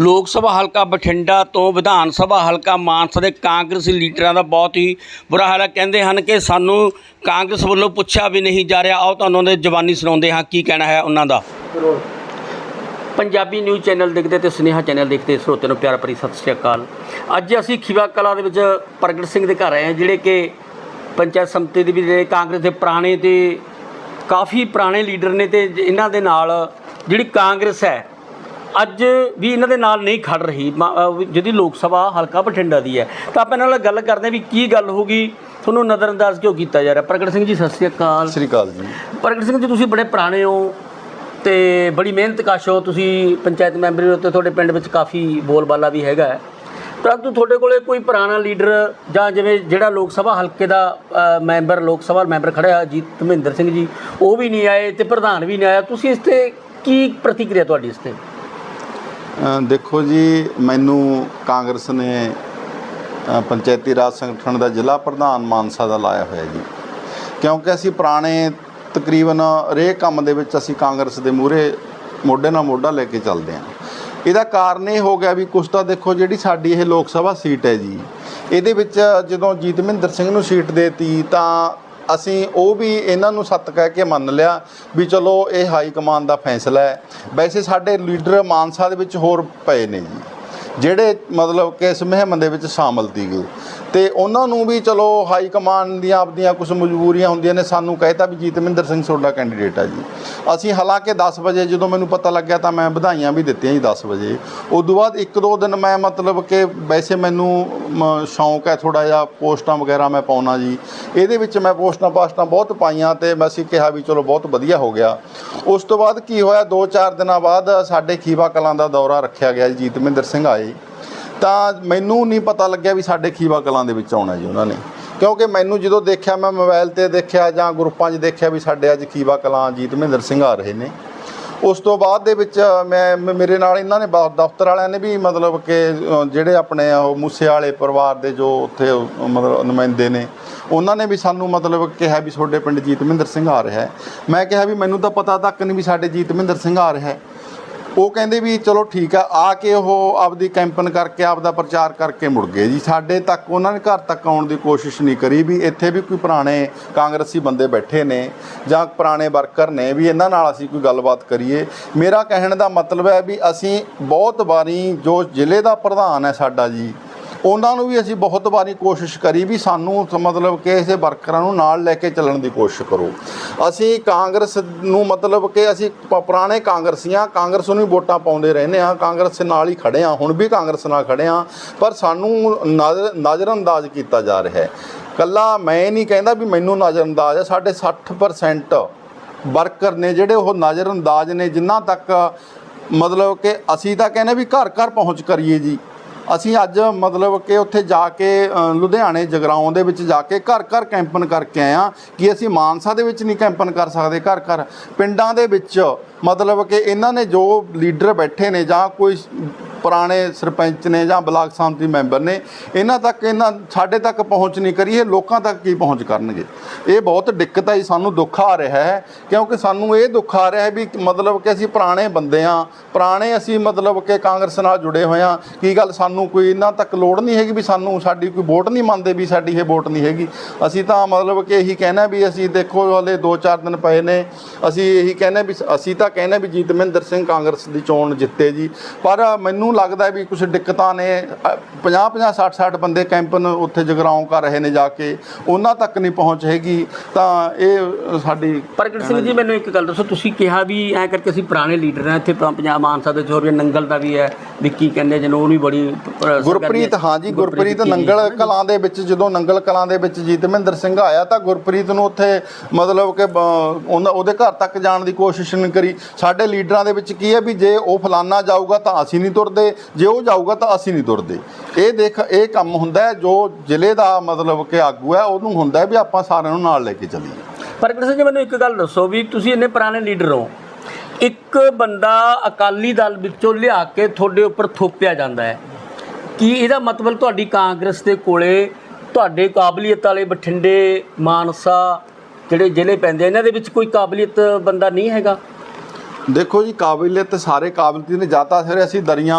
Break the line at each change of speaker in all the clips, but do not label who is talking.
ਲੋਕ ਸਭਾ ਹਲਕਾ ਬਠਿੰਡਾ ਤੋਂ ਵਿਧਾਨ ਸਭਾ ਹਲਕਾ ਮਾਨਸਾ ਦੇ ਕਾਂਗਰਸੀ ਲੀਡਰਾਂ ਦਾ ਬਹੁਤ ਹੀ ਬੁਰਾ ਹਾਲ ਹੈ। ਕਹਿੰਦੇ ਹਨ ਕਿ ਸਾਨੂੰ ਕਾਂਗਰਸ ਵੱਲੋਂ ਪੁੱਛਿਆ ਵੀ ਨਹੀਂ ਜਾ ਰਿਹਾ। ਆਓ ਤੁਹਾਨੂੰ ਉਹਦੇ ਜਵਾਨੀ ਸੁਣਾਉਂਦੇ ਹਾਂ। ਕੀ ਕਹਿਣਾ ਹੈ ਉਹਨਾਂ ਦਾ? ਪੰਜਾਬੀ ਨਿਊਜ਼ ਚੈਨਲ ਦੇਖਦੇ ਤੇ ਸੁਨੇਹਾ ਚੈਨਲ ਦੇਖਦੇ ਸਰੋਤਿਆਂ ਨੂੰ ਪਿਆਰ ਭਰੀ ਸਤਿ ਸ਼੍ਰੀ ਅਕਾਲ। ਅੱਜ ਅਸੀਂ ਖਿਵਾ ਕਲਾ ਦੇ ਵਿੱਚ ਪ੍ਰਗਟ ਸਿੰਘ ਦੇ ਘਰ ਆਏ ਹਾਂ, ਜਿਹੜੇ ਕਿ ਪੰਚਾਇਤ ਸਮਿਤੀ ਦੇ ਵੀ ਜਿਹੜੇ ਕਾਂਗਰਸ ਦੇ ਪੁਰਾਣੇ ਤੇ ਕਾਫੀ ਪੁਰਾਣੇ ਲੀਡਰ ਨੇ ਤੇ ਇਹਨਾਂ ਦੇ ਨਾਲ ਜਿਹੜੀ ਕਾਂਗਰਸ ਹੈ ਅੱਜ ਵੀ ਇਹਨਾਂ ਦੇ ਨਾਲ ਨਹੀਂ ਖੜ ਰਹੀ। ਜਿਹਦੀ ਲੋਕ ਸਭਾ ਹਲਕਾ ਬਠਿੰਡਾ ਦੀ ਹੈ। ਤਾਂ ਆਪਾਂ ਇਹਨਾਂ ਨਾਲ ਗੱਲ ਕਰਦੇ ਹਾਂ ਵੀ ਕੀ ਗੱਲ ਹੋ ਗਈ। ਤੁਹਾਨੂੰ ਨਜ਼ਰਅੰਦਾਜ਼ ਕਿਉਂ ਕੀਤਾ ਜਾ ਰਿਹਾ? ਪ੍ਰਗਟ ਸਿੰਘ ਜੀ ਸਤਿ ਸ਼੍ਰੀ ਅਕਾਲ।
ਸ੍ਰੀ ਅਕਾਲ ਜੀ।
ਪ੍ਰਗਟ ਸਿੰਘ ਜੀ ਤੁਸੀਂ ਬੜੇ ਪੁਰਾਣੇ ਹੋ ਤੇ ਬੜੀ ਮਿਹਨਤ ਕਸ਼। ਹੋ ਤੁਸੀਂ ਪੰਚਾਇਤ ਮੈਂਬਰ ਹੋ ਤੇ ਤੁਹਾਡੇ ਪਿੰਡ ਵਿੱਚ ਕਾਫੀ ਬੋਲਬਾਲਾ ਵੀ ਹੈਗਾ। ਪਰੰਤੂ ਤੁਹਾਡੇ ਕੋਲੇ ਕੋਈ ਪੁਰਾਣਾ ਲੀਡਰ ਜਾਂ ਜਿਵੇਂ ਜਿਹੜਾ ਲੋਕ ਸਭਾ ਹਲਕੇ ਦਾ ਮੈਂਬਰ ਲੋਕ ਸਭਾ ਮੈਂਬਰ ਖੜਿਆ ਜੀਤ ਧਰਮਿੰਦਰ ਸਿੰਘ ਜੀ ਉਹ ਵੀ ਨਹੀਂ ਆਏ ਤੇ ਪ੍ਰਧਾਨ ਵੀ ਨਹੀਂ ਆਇਆ। ਤੁਸੀਂ ਇਸ ਤੇ ਕੀ ਪ੍ਰਤੀਕਿਰਿਆ ਤੁਹਾਡੀ ਇਸ ਤੇ?
ਦੇਖੋ ਜੀ, ਮੈਨੂੰ ਕਾਂਗਰਸ ਨੇ ਪੰਚਾਇਤੀ ਰਾਜ ਸੰਗਠਨ ਦਾ ਜ਼ਿਲ੍ਹਾ ਪ੍ਰਧਾਨ ਮਾਨਸਾ ਦਾ ਲਾਇਆ ਹੋਇਆ ਜੀ। ਕਿਉਂਕਿ ਅਸੀਂ ਪੁਰਾਣੇ ਤਕਰੀਬਨ ਰੇ ਕੰਮ ਦੇ ਵਿੱਚ ਅਸੀਂ ਕਾਂਗਰਸ ਦੇ ਮੂਹਰੇ ਮੋਢੇ ਨਾਲ ਮੋਢਾ ਲੈ ਕੇ ਚੱਲਦੇ ਹਾਂ। ਇਹਦਾ ਕਾਰਨ ਇਹ ਹੋ ਗਿਆ ਵੀ ਕੁਛ ਤਾਂ ਦੇਖੋ ਜਿਹੜੀ ਸਾਡੀ ਇਹ ਲੋਕ ਸਭਾ ਸੀਟ ਹੈ ਜੀ, ਇਹਦੇ ਵਿੱਚ ਜਦੋਂ ਜੀਤ ਮਹਿੰਦਰ ਸਿੰਘ ਨੂੰ ਸੀਟ ਦੇਤੀ ਤਾਂ ਅਸੀਂ ਉਹ ਵੀ ਇਹਨਾਂ ਨੂੰ ਸੱਤ ਕਹਿ ਕੇ ਮੰਨ ਲਿਆ ਵੀ ਚਲੋ ਇਹ ਹਾਈ ਕਮਾਨ ਦਾ ਫੈਸਲਾ ਹੈ। ਵੈਸੇ ਸਾਡੇ ਲੀਡਰ ਮਾਨਸਾ ਦੇ ਵਿੱਚ ਹੋਰ ਪਏ ਨੇ ਜੀ, ਜਿਹੜੇ ਮਤਲਬ ਕਿ ਇਸ ਮੁਹਿੰਮ ਦੇ ਵਿੱਚ ਸ਼ਾਮਲ ਸੀਗੇ। ਤੇ ਉਹਨਾਂ ਨੂੰ ਵੀ ਚਲੋ ਹਾਈ ਕਮਾਂਡ ਦੀਆਂ ਆਪਦੀਆਂ ਕੁਝ ਮਜਬੂਰੀਆਂ ਹੁੰਦੀਆਂ ਨੇ ਸਾਨੂੰ ਕਹਿਤਾ ਵੀ ਜੀਤਮਿੰਦਰ ਸਿੰਘ ਤੁਹਾਡਾ ਕੈਂਡੀਡੇਟ ਆ ਜੀ। ਅਸੀਂ ਹਾਲਾਂਕਿ 10 ਵਜੇ ਜਦੋਂ ਮੈਨੂੰ ਪਤਾ ਲੱਗਿਆ ਤਾਂ ਮੈਂ ਵਧਾਈਆਂ ਵੀ ਦਿੱਤੀਆਂ ਜੀ 10 ਵਜੇ। ਉਸ ਤੋਂ ਬਾਅਦ ਇੱਕ ਦੋ ਦਿਨ ਮੈਂ ਮਤਲਬ ਕਿ ਵੈਸੇ ਮੈਨੂੰ ਮ, ਸ਼ੌਂਕ ਹੈ ਥੋੜਾ ਜਿਹਾ ਪੋਸਟਾਂ ਵਗੈਰਾ ਮੈਂ ਪਾਉਣਾ ਜੀ। ਇਹਦੇ ਵਿੱਚ ਮੈਂ ਪੋਸਟਾਂ ਪਾਸਟਾਂ ਬਹੁਤ ਪਾਈਆਂ ਤੇ ਮੈਂ ਅਸੀਂ ਕਿਹਾ ਵੀ ਚਲੋ ਬਹੁਤ ਵਧੀਆ ਹੋ ਗਿਆ। ਉਸ ਤੋਂ ਬਾਅਦ ਕੀ ਹੋਇਆ 2-4 ਦਿਨਾਂ ਬਾਅਦ ਸਾਡੇ ਖੀਵਾ ਕਲਾਂ ਦਾ ਦੌਰਾ ਰੱਖਿਆ ਗਿਆ ਜੀ ਜੀਤਮਿੰਦਰ ਸਿੰਘ ਆਏ। ਤਾਂ ਮੈਨੂੰ ਨਹੀਂ ਪਤਾ ਲੱਗਿਆ ਵੀ ਸਾਡੇ ਖੀਵਾ ਕਲਾਂ ਦੇ ਵਿੱਚ ਆਉਣਾ ਜੀ ਉਹਨਾਂ ਨੇ। ਕਿਉਂਕਿ ਮੈਨੂੰ ਜਦੋਂ ਦੇਖਿਆ, ਮੈਂ ਮੋਬਾਈਲ ਤੇ ਦੇਖਿਆ ਜਾਂ ਗਰੁੱਪਾਂ 'ਚ ਦੇਖਿਆ ਵੀ ਸਾਡੇ ਅੱਜ ਖੀਵਾ ਕਲਾਂ ਜੀਤ ਮਹਿੰਦਰ ਸਿੰਘ ਆ ਰਹੇ ਨੇ। ਉਸ ਤੋਂ ਬਾਅਦ ਦੇ ਵਿੱਚ ਮੈਂ, ਮ- ਮੇਰੇ ਨਾਲ ਇਹਨਾਂ ਨੇ ਬ- ਦਫ਼ਤਰ ਵਾਲਿਆਂ ਨੇ ਵੀ ਮਤਲਬ ਕਿ ਜਿਹੜੇ ਆਪਣੇ ਉਹ ਮੂਸੇ ਵਾਲੇ ਪਰਿਵਾਰ ਦੇ ਜੋ ਉੱਥੇ, ਮਤਲਬ ਨੁਮਾਇੰਦੇ ਨੇ, ਉਹਨਾਂ ਨੇ ਵੀ ਸਾਨੂੰ ਮਤਲਬ ਕਿਹਾ ਵੀ ਤੁਹਾਡੇ ਪਿੰਡ ਜੀਤ ਮਹਿੰਦਰ ਸਿੰਘ ਆ ਰਿਹਾ ਹੈ। ਮੈਂ ਕਿਹਾ ਵੀ ਮੈਨੂੰ ਤਾਂ ਪਤਾ ਤੱਕ ਨਹੀਂ ਵੀ ਸਾਡੇ ਜੀਤ ਮਹਿੰਦਰ ਸਿੰਘ ਆ ਰਿਹਾ ਹੈ। ਉਹ ਕਹਿੰਦੇ ਵੀ ਚਲੋ ਠੀਕ ਆ ਆ ਕੇ ਉਹ ਆਪਦੀ ਕੈਂਪਨ ਕਰਕੇ, ਆਪਦਾ ਪ੍ਰਚਾਰ ਕਰਕੇ ਮੁੜ ਗਏ ਜੀ। ਸਾਡੇ ਤੱਕ, ਉਹਨਾਂ ਨੇ ਘਰ ਤੱਕ ਆਉਣ ਦੀ ਕੋਸ਼ਿਸ਼ ਨਹੀਂ ਕਰੀ ਵੀ ਇੱਥੇ ਵੀ ਕੋਈ ਪੁਰਾਣੇ ਕਾਂਗਰਸੀ ਬੰਦੇ ਬੈਠੇ ਨੇ ਜਾਂ ਪੁਰਾਣੇ ਵਰਕਰ ਨੇ ਵੀ ਇਹਨਾਂ ਨਾਲ ਅਸੀਂ ਕੋਈ ਗੱਲਬਾਤ ਕਰੀਏ। ਮੇਰਾ ਕਹਿਣ ਦਾ ਮਤਲਬ ਹੈ ਵੀ ਅਸੀਂ ਬਹੁਤ ਵਾਰੀ ਜੋ ਜ਼ਿਲ੍ਹੇ ਦਾ ਪ੍ਰਧਾਨ ਹੈ ਸਾਡਾ ਜੀ ਉਹਨਾਂ ਨੂੰ ਵੀ ਅਸੀਂ ਬਹੁਤ ਵਾਰੀ ਕੋਸ਼ਿਸ਼ ਕਰੀ ਵੀ ਸਾਨੂੰ ਮਤਲਬ ਕਿ ਇਸੇ ਵਰਕਰਾਂ ਨੂੰ ਨਾਲ ਲੈ ਕੇ ਚੱਲਣ ਦੀ ਕੋਸ਼ਿਸ਼ ਕਰੋ। ਅਸੀਂ ਕਾਂਗਰਸ ਨੂੰ ਮਤਲਬ ਕਿ ਅਸੀਂ ਪ- ਪੁਰਾਣੇ ਕਾਂਗਰਸੀਆਂ, ਕਾਂਗਰਸ ਨੂੰ ਵੀ ਵੋਟਾਂ ਪਾਉਂਦੇ ਰਹਿੰਦੇ ਆ ਕਾਂਗਰਸ ਨਾਲ ਹੀ ਖੜੇ ਆ ਹੁਣ ਵੀ ਕਾਂਗਰਸ ਨਾਲ ਖੜੇ ਆ ਪਰ ਸਾਨੂੰ ਨਜ਼ਰ, ਨਜ਼ਰਅੰਦਾਜ਼ ਕੀਤਾ ਜਾ ਰਿਹਾ ਹੈ। ਕੱਲਾ ਮੈਂ ਨਹੀਂ ਕਹਿੰਦਾ ਵੀ ਮੈਨੂੰ ਨਜ਼ਰਅੰਦਾਜ਼ ਹੈ, ਸਾਡੇ 60% ਵਰਕਰ ਨੇ ਜਿਹੜੇ ਉਹ ਨਜ਼ਰਅੰਦਾਜ਼ ਨੇ ਜਿਨ੍ਹਾਂ ਤੱਕ ਮਤਲਬ ਕਿ ਅਸੀਂ ਤਾਂ ਕਹਿੰਦੇ ਵੀ ਘਰ ਘਰ ਪਹੁੰਚ ਕਰੀਏ ਜੀ। ਅਸੀਂ ਅੱਜ ਮਤਲਬ ਕਿ ਉੱਥੇ ਜਾ ਕੇ ਲੁਧਿਆਣੇ ਜਗਰਾਉਂ ਦੇ ਵਿੱਚ ਜਾ ਕੇ ਘਰ ਘਰ ਕੈਂਪਨ ਕਰਕੇ ਆਏ ਆ ਕਿ ਅਸੀਂ ਮਾਨਸਾ ਦੇ ਵਿੱਚ ਨਹੀਂ ਕੈਂਪਨ ਕਰ ਸਕਦੇ ਘਰ ਘਰ। ਪਿੰਡਾਂ ਦੇ ਵਿੱਚ ਮਤਲਬ ਕਿ ਇਹਨਾਂ ਨੇ ਜੋ ਲੀਡਰ ਬੈਠੇ ਨੇ ਜਾਂ ਕੋਈ ਪੁਰਾਣੇ ਸਰਪੰਚ ਨੇ ਜਾਂ ਬਲਾਕ ਸੰਮਤੀ ਮੈਂਬਰ ਨੇ, ਇਹਨਾਂ ਤੱਕ ਇਹਨਾਂ ਸਾਡੇ ਤੱਕ ਪਹੁੰਚ ਨਹੀਂ ਕਰੀਏ ਲੋਕਾਂ ਤੱਕ ਕੀ ਪਹੁੰਚ ਕਰਨਗੇ? ਇਹ ਬਹੁਤ ਦਿੱਕਤ ਆਈ ਸਾਨੂੰ ਦੁੱਖ ਆ ਰਿਹਾ ਹੈ, ਕਿਉਂਕਿ ਸਾਨੂੰ ਇਹ ਦੁੱਖ ਆ ਰਿਹਾ ਹੈ ਵੀ ਮਤਲਬ ਕਿ ਅਸੀਂ ਪੁਰਾਣੇ ਬੰਦੇ ਆ ਪੁਰਾਣੇ ਅਸੀਂ ਮਤਲਬ ਕਿ ਕਾਂਗਰਸ ਨਾਲ ਜੁੜੇ ਹੋਏ ਆ ਕੀ ਗੱਲ ਸਾਨੂੰ ਕੋਈ ਇਹਨਾਂ ਤੱਕ ਲੋੜ ਨਹੀਂ ਹੈਗੀ ਵੀ ਸਾਨੂੰ ਸਾਡੀ ਕੋਈ ਵੋਟ ਨਹੀਂ ਮੰਨਦੇ ਵੀ ਸਾਡੀ ਇਹ ਵੋਟ ਨਹੀਂ ਹੈਗੀ? ਅਸੀਂ ਤਾਂ ਮਤਲਬ ਕਿ ਇਹੀ ਕਹਿਣਾ ਵੀ ਅਸੀਂ ਦੇਖੋ ਹਲੇ 2-4 ਦਿਨ ਪਏ ਨੇ, ਅਸੀਂ ਇਹੀ ਕਹਿੰਦੇ ਵੀ, ਅਸੀਂ ਤਾਂ ਕਹਿੰਦੇ ਵੀ ਜੀਤਮਿੰਦਰ ਸਿੰਘ ਕਾਂਗਰਸ ਦੀ ਚੋਣ ਜਿੱਤੇ ਜੀ, ਪਰ ਮੈਨੂੰ ਲੱਗਦਾ ਵੀ ਕੁਝ ਦਿੱਕਤਾਂ ਨੇ 50-50 60-60 ਬੰਦੇ ਕੈਂਪਨ ਉੱਥੇ ਜਗਰਾਉਂ ਕਰ ਰਹੇ ਨੇ ਜਾ ਕੇ ਉਹਨਾਂ ਤੱਕ ਨਹੀਂ ਪਹੁੰਚ ਹੈਗੀ ਤਾਂ ਇਹ ਸਾਡੀ
ਪ੍ਰਗਟ ਸਿੰਘ ਜੀ ਮੈਨੂੰ ਇੱਕ ਗੱਲ ਦੱਸੋ ਤੁਸੀਂ ਕਿਹਾ ਵੀ ਐ ਕਰਕੇ ਅਸੀਂ ਪੁਰਾਣੇ ਲੀਡਰ ਹਾਂ ਇੱਥੇ ਪੰਜਾਬ ਮਾਨਸਾ ਦੇ ਹੋਰ ਵੀ ਨੰਗਲ ਦਾ ਵੀ ਹੈ ਵਿੱਕੀ ਕਹਿੰਦੇ ਉਹ ਵੀ ਬੜੀ
ਗੁਰਪ੍ਰੀਤ ਹਾਂ। ਜੀ ਗੁਰਪ੍ਰੀਤ। ਨੰਗਲ ਕਲਾਂ ਦੇ ਵਿੱਚ ਜਦੋਂ ਨੰਗਲ ਕਲਾਂ ਦੇ ਵਿੱਚ ਜੀਤਮਿੰਦਰ ਸਿੰਘ ਆਇਆ ਤਾਂ ਗੁਰਪ੍ਰੀਤ ਨੂੰ ਉੱਥੇ ਮਤਲਬ ਕਿ ਉਹਨਾਂ- ਉਹਦੇ ਘਰ ਤੱਕ ਜਾਣ ਦੀ ਕੋਸ਼ਿਸ਼ ਨਹੀਂ ਕਰੀ। ਸਾਡੇ ਲੀਡਰਾਂ ਦੇ ਵਿੱਚ ਕੀ ਹੈ ਵੀ ਜੇ ਉਹ ਫਲਾਨਾ ਜਾਊਗਾ ਤਾਂ ਅਸੀਂ ਨਹੀਂ ਤੁਰਦੇ। ਜੇ ਉਹ ਜਾਊਗਾ ਤਾਂ ਅਸੀਂ ਨਹੀਂ ਤੁਰਦੇ। ਇਹ ਦੇਖ, ਇਹ ਕੰਮ ਹੁੰਦਾ ਹੈ, ਜੋ ਜ਼ਿਲ੍ਹੇ ਦਾ ਮਤਲਬ ਕਿ ਆਗੂ ਹੈ, ਉਹਨੂੰ ਹੁੰਦਾ ਵੀ ਆਪਾਂ ਸਾਰਿਆਂ ਨੂੰ ਨਾਲ ਲੈ ਕੇ ਚੱਲੀਏ।
ਪ੍ਰਗਟ ਸਿੰਘ ਜੀ ਮੈਨੂੰ ਇੱਕ ਗੱਲ ਦੱਸੋ ਵੀ ਤੁਸੀਂ ਇੰਨੇ ਪੁਰਾਣੇ ਲੀਡਰ ਹੋ। ਇੱਕ ਬੰਦਾ ਅਕਾਲੀ ਦਲ ਵਿੱਚੋਂ ਲਿਆ ਕੇ ਤੁਹਾਡੇ ਉੱਪਰ ਥੋਪਿਆ ਜਾਂਦਾ ਹੈ। ਕੀ ਇਹਦਾ ਮਤਲਬ ਤੁਹਾਡੀ ਕਾਂਗਰਸ ਦੇ ਕੋਲੇ, ਤੁਹਾਡੇ ਕਾਬਲੀਅਤ ਵਾਲੇ ਬਠਿੰਡੇ, ਮਾਨਸਾ, ਜਿਹੜੇ ਜ਼ਿਲ੍ਹੇ ਪੈਂਦੇ ਇਹਨਾਂ ਦੇ ਵਿੱਚ ਕੋਈ ਕਾਬਲੀਅਤ ਬੰਦਾ ਨਹੀਂ ਹੈਗਾ?
ਦੇਖੋ ਜੀ ਕਾਬਲੀਅਤ ਸਾਰੇ ਕਾਬਲੀਅਤ ਨੇ ਜਾਤਾ ਫਿਰ ਅਸੀਂ ਦਰੀਆਂ,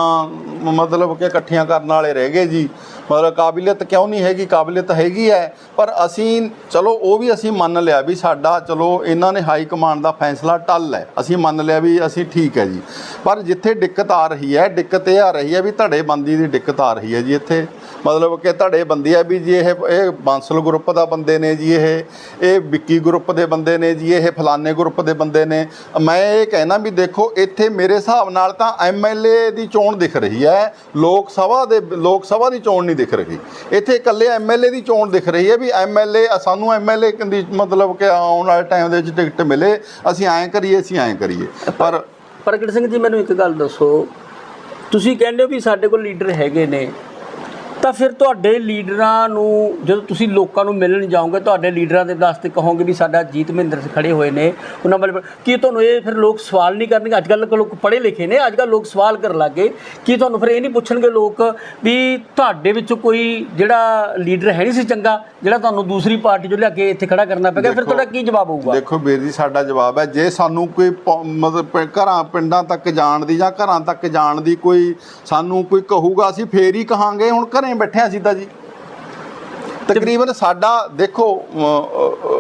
ਮਤਲਬ ਕਿ ਇਕੱਠੀਆਂ ਕਰਨ ਵਾਲੇ ਰਹਿ ਗਏ ਜੀ। ਮਤਲਬ ਕਾਬਲੀਅਤ ਕਿਉਂ ਨਹੀਂ ਹੈਗੀ? ਕਾਬਲੀਅਤ ਹੈਗੀ ਹੈ, ਪਰ ਅਸੀਂ, ਚਲੋ, ਉਹ ਵੀ ਅਸੀਂ ਮੰਨ ਲਿਆ ਵੀ ਸਾਡਾ, ਚਲੋ, ਇਹਨਾਂ ਨੇ ਹਾਈ ਕਮਾਂਡ ਦਾ ਫੈਸਲਾ ਟੱਲ ਹੈ। ਅਸੀਂ ਮੰਨ ਲਿਆ ਵੀ ਅਸੀਂ ਠੀਕ ਹੈ ਜੀ। ਪਰ ਜਿੱਥੇ ਦਿੱਕਤ ਆ ਰਹੀ ਹੈ, ਦਿੱਕਤ ਇਹ ਆ ਰਹੀ ਹੈ ਵੀ ਧੜੇਬੰਦੀ ਦੀ ਦਿੱਕਤ ਆ ਰਹੀ ਹੈ ਜੀ ਇੱਥੇ। ਮਤਲਬ ਕਿ ਧੜੇਬੰਦੀ ਹੈ ਵੀ ਜੀ ਇਹ ਇਹ ਬਾਂਸਲ ਗਰੁੱਪ ਦਾ ਬੰਦੇ ਨੇ ਜੀ ਇਹ ਇਹ ਵਿੱਕੀ ਗਰੁੱਪ ਦੇ ਬੰਦੇ ਨੇ ਜੀ, ਇਹ ਫਲਾਨੇ ਗਰੁੱਪ ਦੇ ਬੰਦੇ ਨੇ। ਮੈਂ ਇਹ ਕਹਿਣਾ ਵੀ ਦੇਖੋ, ਇੱਥੇ ਮੇਰੇ ਹਿਸਾਬ ਨਾਲ ਤਾਂ ਐਮਐਲਏ ਦੀ ਚੋਣ ਦਿਖ ਰਹੀ ਹੈ। ਲੋਕ ਸਭਾ ਦੇ, ਲੋਕ ਸਭਾ ਦੀ ਚੋਣ ਨਹੀਂ ਦਿਖ ਰਹੀ। ਇੱਥੇ ਇਕੱਲੇ ਐਮਐਲਏ ਦੀ ਚੋਣ ਦਿਖ ਰਹੀ ਹੈ ਵੀ ਐਮਐਲਏ ਸਾਨੂੰ ਐਮਐਲਏ ਦੀ ਮਤਲਬ ਕਿ ਆਉਣ ਵਾਲੇ ਟਾਈਮ ਦੇ ਵਿੱਚ ਟਿਕਟ ਮਿਲੇ, ਅਸੀਂ ਐਂ ਕਰੀਏ, ਅਸੀਂ ਐਂ ਕਰੀਏ। ਪਰ
ਪ੍ਰਗਟ ਸਿੰਘ ਜੀ, ਮੈਨੂੰ ਇੱਕ ਗੱਲ ਦੱਸੋ। ਤੁਸੀਂ ਕਹਿੰਦੇ ਹੋ ਵੀ ਸਾਡੇ ਕੋਲ ਲੀਡਰ ਹੈਗੇ ਨੇ। ਤਾਂ ਫਿਰ ਤੁਹਾਡੇ ਲੀਡਰਾਂ ਨੂੰ ਜਦੋਂ ਤੁਸੀਂ ਲੋਕਾਂ ਨੂੰ ਮਿਲਣ ਜਾਓਗੇ ਤੁਹਾਡੇ ਲੀਡਰਾਂ ਦੇ ਵਾਸਤੇ ਕਹੋਗੇ ਵੀ ਸਾਡਾ ਜੀਤ ਮਹਿੰਦਰ ਖੜੇ ਹੋਏ ਨੇ ਉਹਨਾਂ ਵੱਲ ਕੀ ਤੁਹਾਨੂੰ ਇਹ ਫਿਰ ਲੋਕ ਸਵਾਲ ਨਹੀਂ ਕਰਨਗੇ? ਅੱਜ ਕੱਲ੍ਹ ਲੋਕ ਪੜ੍ਹੇ ਲਿਖੇ ਨੇ ਅੱਜ ਕੱਲ੍ਹ ਲੋਕ ਸਵਾਲ ਕਰਨ ਲੱਗੇ ਕੀ ਤੁਹਾਨੂੰ ਫਿਰ ਇਹ ਨਹੀਂ ਪੁੱਛਣਗੇ ਲੋਕ ਵੀ ਤੁਹਾਡੇ ਵਿੱਚੋਂ ਕੋਈ ਜਿਹੜਾ ਲੀਡਰ ਹੈ ਨਹੀਂ ਸੀ ਚੰਗਾ ਜਿਹੜਾ ਤੁਹਾਨੂੰ ਦੂਸਰੀ ਪਾਰਟੀ ਚੋਂ ਲਿਆ ਕੇ ਇੱਥੇ ਖੜਾ ਕਰਨਾ ਪੈਗਾ ਫਿਰ ਤੁਹਾਡਾ ਕੀ ਜਵਾਬ ਹੋਊਗਾ?
ਦੇਖੋ ਵੀਰ ਜੀ ਸਾਡਾ ਜਵਾਬ ਹੈ ਜੇ ਸਾਨੂੰ ਕੋਈ ਪ- ਮਤਲਬ ਪ- ਘਰਾਂ ਪਿੰਡਾਂ ਤੱਕ ਜਾਣ ਦੀ ਜਾਂ ਘਰਾਂ ਤੱਕ ਜਾਣ ਦੀ ਕੋਈ ਸਾਨੂੰ ਕੋਈ ਕਹੂਗਾ ਅਸੀਂ ਫੇਰ ਹੀ ਕਹਾਂਗੇ ਹੁਣ ਘਰੇ ਬੈਠੇ ਅਸੀਂ ਤਾਂ ਜੀ। ਤਕਰੀਬਨ ਸਾਡਾ, ਦੇਖੋ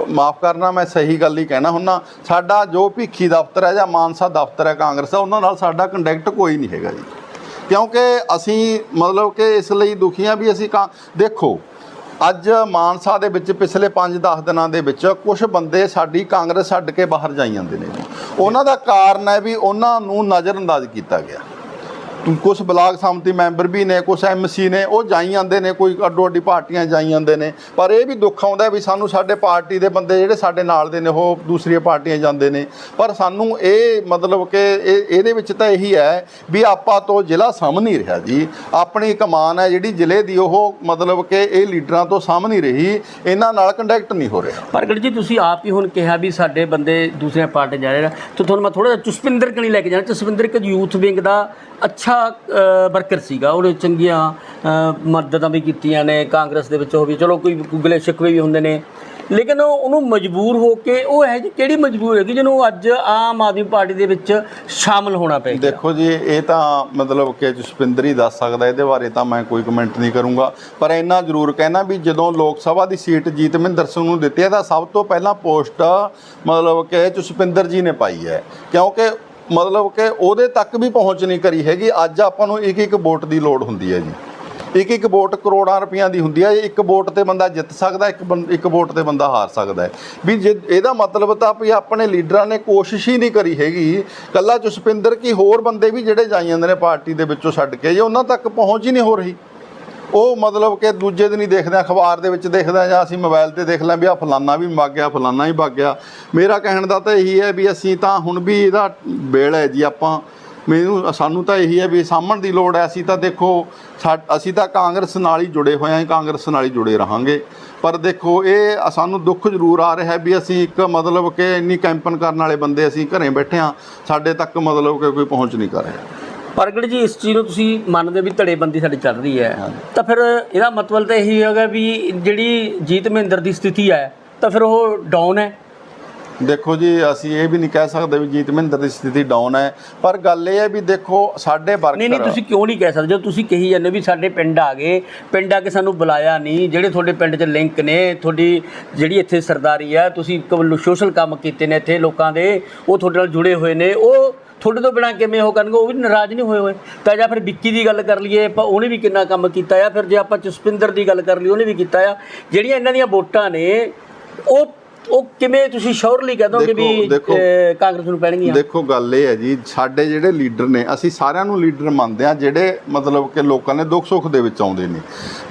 ਮਾਫ ਕਰਨਾ, ਮੈਂ ਸਹੀ ਗੱਲ ਹੀ ਕਹਿਣਾ ਹੁੰਨਾ, ਸਾਡਾ ਜੋ ਭੀਖੀ ਦਫ਼ਤਰ ਹੈ ਜਾਂ ਮਾਨਸਾ ਦਫ਼ਤਰ ਹੈ, ਕਾਂਗਰਸ ਦਾ, ਉਹਨਾਂ ਨਾਲ ਸਾਡਾ ਕੰਟੈਕਟ ਕੋਈ ਨਹੀਂ ਹੈਗਾ ਜੀ। ਕਿਉਂਕਿ ਅਸੀਂ, ਮਤਲਬ ਕਿ ਇਸ ਲਈ ਦੁਖੀ ਹਾਂ ਵੀ ਅਸੀਂ ਦੇਖੋ, ਅੱਜ ਮਾਨਸਾ ਦੇ ਵਿੱਚ ਪਿਛਲੇ 5-10 ਦਿਨਾਂ ਦੇ ਵਿੱਚ ਕੁਝ ਬੰਦੇ ਸਾਡੀ ਕਾਂਗਰਸ ਛੱਡ ਕੇ ਬਾਹਰ ਜਾਈ ਜਾਂਦੇ ਨੇ ਉਹਨਾਂ ਦਾ ਕਾਰਨ ਹੈ ਵੀ ਉਹਨਾਂ ਨੂੰ ਨਜ਼ਰਅੰਦਾਜ਼ ਕੀਤਾ ਗਿਆ। ਕੁਝ ਬਲਾਕ ਸਮਤੀ ਮੈਂਬਰ ਵੀ ਨੇ ਕੁਝ ਐਮਸੀ ਨੇ, ਉਹ ਜਾਈ ਜਾਂਦੇ ਨੇ, ਕੋਈ ਅੱਡੋ ਅੱਡੀ ਪਾਰਟੀਆਂ ਜਾਈ ਜਾਂਦੇ ਨੇ। ਪਰ ਇਹ ਵੀ ਦੁੱਖ ਆਉਂਦਾ ਵੀ ਸਾਨੂੰ ਸਾਡੇ ਪਾਰਟੀ ਦੇ ਬੰਦੇ ਜਿਹੜੇ ਸਾਡੇ ਨਾਲ ਦੇ ਨੇ, ਉਹ ਦੂਸਰੀਆਂ ਪਾਰਟੀਆਂ ਜਾਂਦੇ ਨੇ। ਪਰ ਸਾਨੂੰ ਇਹ ਮਤਲਬ ਕਿ ਇਹ, ਇਹਦੇ ਵਿੱਚ ਤਾਂ ਇਹੀ ਹੈ ਵੀ ਆਪਾਂ ਤੋਂ ਜ਼ਿਲ੍ਹਾ ਸਾਂਭ ਨਹੀਂ ਰਿਹਾ ਜੀ। ਆਪਣੀ ਕਮਾਨ ਹੈ ਜਿਹੜੀ ਜ਼ਿਲ੍ਹੇ ਦੀ, ਉਹ ਮਤਲਬ ਕਿ ਇਹ ਲੀਡਰਾਂ ਤੋਂ ਸਾਂਭ ਨਹੀਂ ਰਹੀ, ਇਹਨਾਂ ਨਾਲ ਕੰਟੈਕਟ ਨਹੀਂ ਹੋ ਰਿਹਾ।
ਪ੍ਰਗਟ ਜੀ ਤੁਸੀਂ ਆਪ ਹੀ ਹੁਣ ਕਿਹਾ ਵੀ ਸਾਡੇ ਬੰਦੇ ਦੂਸਰੀਆਂ ਪਾਰਟੀਆਂ ਜਾ ਰਹੇ ਨੇ। ਤੇ ਤੁਹਾਨੂੰ ਮੈਂ ਥੋੜਾ ਜਿਹਾ ਚੁਸਪਿੰਦਰ ਕਣੀ ਲੈ ਕੇ ਜਾਣਾ। ਜਸਵਿੰਦਰ ਇੱਕ ਯੂਥ ਵਿੰਗ ਦਾ ਅੱਛਾ ਵਰਕਰ ਸੀਗਾ, ਉਹਨੇ ਚੰਗੀਆਂ ਮਦਦਾਂ ਵੀ ਕੀਤੀਆਂ ਨੇ, ਕਾਂਗਰਸ ਦੇ ਵਿੱਚ ਉਹ ਵੀ, ਚਲੋ ਕੋਈ ਗੁਗਲੇ ਸ਼ਿਕਵੇ ਵੀ ਹੁੰਦੇ ਨੇ। ਲੇਕਿਨ ਉਹਨੂੰ ਮਜਬੂਰ ਹੋ ਕੇ, ਉਹ ਹੈ ਜੀ ਕਿਹੜੀ ਮਜਬੂਰ ਹੈਗੀ ਜਿਹਨੂੰ ਅੱਜ ਆਮ ਆਦਮੀ ਪਾਰਟੀ ਦੇ ਵਿੱਚ ਸ਼ਾਮਲ ਹੋਣਾ ਪਏ
ਦੇਖੋ ਜੀ, ਇਹ ਤਾਂ ਮਤਲਬ ਕਿ ਜਸਪਿੰਦਰ ਹੀ ਦੱਸ ਸਕਦਾ, ਇਹਦੇ ਬਾਰੇ ਤਾਂ ਮੈਂ ਕੋਈ ਕਮੈਂਟ ਨਹੀਂ ਕਰੂੰਗਾ। ਪਰ ਇੰਨਾ ਜ਼ਰੂਰ ਕਹਿਣਾ ਵੀ ਜਦੋਂ ਲੋਕ ਸਭਾ ਦੀ ਸੀਟ ਜੀਤ ਮਹਿੰਦਰ ਸਿੰਘ ਨੂੰ ਦਿੱਤੀ ਹੈ, ਤਾਂ ਸਭ ਤੋਂ ਪਹਿਲਾਂ ਪੋਸਟ ਮਤਲਬ ਕਿ ਜਸਪਿੰਦਰ ਜੀ ਨੇ ਪਾਈ ਹੈ। ਕਿਉਂਕਿ ਮਤਲਬ ਕਿ ਉਹਦੇ ਤੱਕ ਵੀ ਪਹੁੰਚ ਨਹੀਂ ਕਰੀ ਹੈਗੀ। ਅੱਜ ਆਪਾਂ ਨੂੰ ਇੱਕ ਇੱਕ ਵੋਟ ਦੀ ਲੋੜ ਹੁੰਦੀ ਹੈ ਜੀ। ਇੱਕ ਇੱਕ ਵੋਟ ਕਰੋੜਾਂ ਰੁਪਈਆਂ ਦੀ ਹੁੰਦੀ ਹੈ। ਇੱਕ ਵੋਟ ਤੇ ਬੰਦਾ ਜਿੱਤ ਸਕਦਾ ਇੱਕ ਬੰ- ਇੱਕ ਵੋਟ ਤੇ ਬੰਦਾ ਹਾਰ ਸਕਦਾ ਹੈ। ਵੀ ਜੇ ਇਹਦਾ ਮਤਲਬ ਤਾਂ ਵੀ ਆਪਣੇ ਲੀਡਰਾਂ ਨੇ ਕੋਸ਼ਿਸ਼ ਹੀ ਨਹੀਂ ਕਰੀ ਹੈਗੀ। ਕੱਲਾ ਜਸਪਿੰਦਰ ਕੀ ਹੋਰ ਬੰਦੇ ਵੀ ਜਿਹੜੇ ਜਾਈ ਜਾਂਦੇ ਨੇ ਪਾਰਟੀ ਦੇ ਵਿੱਚੋਂ ਛੱਡ ਕੇ, ਜੇ ਉਹਨਾਂ ਤੱਕ ਪਹੁੰਚ ਹੀ ਨਹੀਂ ਹੋ ਰਹੀ। ਉਹ ਮਤਲਬ ਕਿ ਦੂਜੇ ਦਿਨ ਹੀ ਦੇਖਦੇ ਆ ਅਖਬਾਰ ਦੇ ਵਿੱਚ ਦੇਖਦੇ ਆ ਜਾਂ ਅਸੀਂ ਮੋਬਾਈਲ ਤੇ ਦੇਖ ਲਾਂ ਵੀ ਆ ਫਲਾਨਾ ਵੀ ਵਗ ਗਿਆ, ਫਲਾਨਾ ਹੀ ਵਗ ਗਿਆ। ਮੇਰਾ ਕਹਿਣ ਦਾ ਤਾਂ ਇਹੀ ਹੈ ਵੀ ਅਸੀਂ ਤਾਂ ਹੁਣ ਵੀ ਇਹਦਾ ਵੇਲ ਹੈ ਜੀ ਆਪਾਂ। ਮੈਨੂੰ, ਸਾਨੂੰ ਤਾਂ ਇਹੀ ਹੈ ਵੀ ਸਾਂਭਣ ਦੀ ਲੋੜ ਹੈ। ਅਸੀਂ ਤਾਂ ਦੇਖੋ, ਸਾ- ਅਸੀਂ ਤਾਂ ਕਾਂਗਰਸ ਨਾਲ ਹੀ ਜੁੜੇ ਹੋਏ ਹਾਂ, ਕਾਂਗਰਸ ਨਾਲ ਹੀ ਜੁੜੇ ਰਹਾਂਗੇ। ਪਰ ਦੇਖੋ, ਇਹ ਸਾਨੂੰ ਦੁੱਖ ਜ਼ਰੂਰ ਆ ਰਿਹਾ ਵੀ ਅਸੀਂ ਇੱਕ ਮਤਲਬ ਕਿ ਇੰਨੀ ਕੈਂਪਨ ਕਰਨ ਵਾਲੇ ਬੰਦੇ ਅਸੀਂ ਘਰੇ ਬੈਠੇ ਹਾਂ, ਸਾਡੇ ਤੱਕ ਮਤਲਬ ਕਿ ਕੋਈ ਪਹੁੰਚ ਨਹੀਂ ਕਰ ਰਿਹਾ।
ਪ੍ਰਗਟ ਜੀ ਇਸ ਚੀਜ਼ ਨੂੰ ਤੁਸੀਂ ਮੰਨਦੇ ਵੀ ਧੜੇਬੰਦੀ ਸਾਡੀ ਚੱਲ ਰਹੀ ਹੈ ਤਾਂ ਫਿਰ ਇਹਦਾ ਮਤਲਬ ਤਾਂ ਇਹੀ ਹੋਗਾ ਵੀ ਜਿਹੜੀ ਜੀਤ ਮਹਿੰਦਰ ਦੀ ਸਥਿਤੀ ਹੈ ਤਾਂ ਫਿਰ ਉਹ ਡਾਊਨ ਹੈ।
ਦੇਖੋ ਜੀ ਅਸੀਂ ਇਹ ਵੀ ਨਹੀਂ ਕਹਿ ਸਕਦੇ ਵੀ ਜੀਤ ਮਹਿੰਦਰ ਦੀ ਸਥਿਤੀ ਡਾਊਨ ਹੈ ਪਰ ਗੱਲ ਇਹ ਹੈ ਵੀ ਦੇਖੋ ਸਾਡੇ ਵਰਕਰ
ਨਹੀਂ ਨਹੀਂ ਤੁਸੀਂ ਕਿਉਂ ਨਹੀਂ ਕਹਿ ਸਕਦੇ? ਜਦੋਂ ਤੁਸੀਂ ਕਹੀ ਜਾਂਦੇ ਵੀ ਸਾਡੇ ਪਿੰਡ ਆ ਗਏ ਪਿੰਡ ਆ ਕੇ ਸਾਨੂੰ ਬੁਲਾਇਆ ਨਹੀਂ ਜਿਹੜੇ ਤੁਹਾਡੇ ਪਿੰਡ 'ਚ ਲਿੰਕ ਨੇ ਤੁਹਾਡੀ ਜਿਹੜੀ ਇੱਥੇ ਸਰਦਾਰੀ ਹੈ ਤੁਸੀਂ ਸੋਸ਼ਲ ਕੰਮ ਕੀਤੇ ਨੇ ਇੱਥੇ ਲੋਕਾਂ ਦੇ ਉਹ ਤੁਹਾਡੇ ਨਾਲ ਜੁੜੇ ਹੋਏ ਨੇ ਉਹ ਤੁਹਾਡੇ ਤੋਂ ਬਿਨਾਂ ਕਿਵੇਂ ਉਹ ਕਰਨਗੇ? ਉਹ ਵੀ ਨਾਰਾਜ਼ ਨਹੀਂ ਹੋਏ ਹੋਏ। ਤਾਂ ਜਾਂ ਫਿਰ ਵਿੱਕੀ ਦੀ ਗੱਲ ਕਰ ਲਈਏ, ਆਪਾਂ ਉਹਨੇ ਵੀ ਕਿੰਨਾ ਕੰਮ ਕੀਤਾ ਆ। ਫਿਰ ਜੇ ਆਪਾਂ ਜਸਪਿੰਦਰ ਦੀ ਗੱਲ ਕਰ ਲਈ ਉਹਨੇ ਵੀ ਕੀਤਾ ਆ। ਜਿਹੜੀਆਂ ਇਹਨਾਂ ਦੀਆਂ ਵੋਟਾਂ ਨੇ, ਉਹ ਉਹ ਕਿਵੇਂ ਤੁਸੀਂ ਸ਼ੋਰਲੀ ਕਹਿ ਦੋਗੇ ਵੀ ਕਾਂਗਰਸ ਨੂੰ ਪੈਣਗੀਆਂ?
ਦੇਖੋ ਗੱਲ ਇਹ ਹੈ ਜੀ ਸਾਡੇ ਜਿਹੜੇ ਲੀਡਰ ਨੇ ਅਸੀਂ ਸਾਰਿਆਂ ਨੂੰ ਲੀਡਰ ਮੰਨਦੇ ਆ ਜਿਹੜੇ ਮਤਲਬ ਕਿ ਲੋਕਾਂ ਨੇ ਦੁੱਖ ਸੁੱਖ ਦੇ ਵਿੱਚ ਆਉਂਦੇ ਨੇ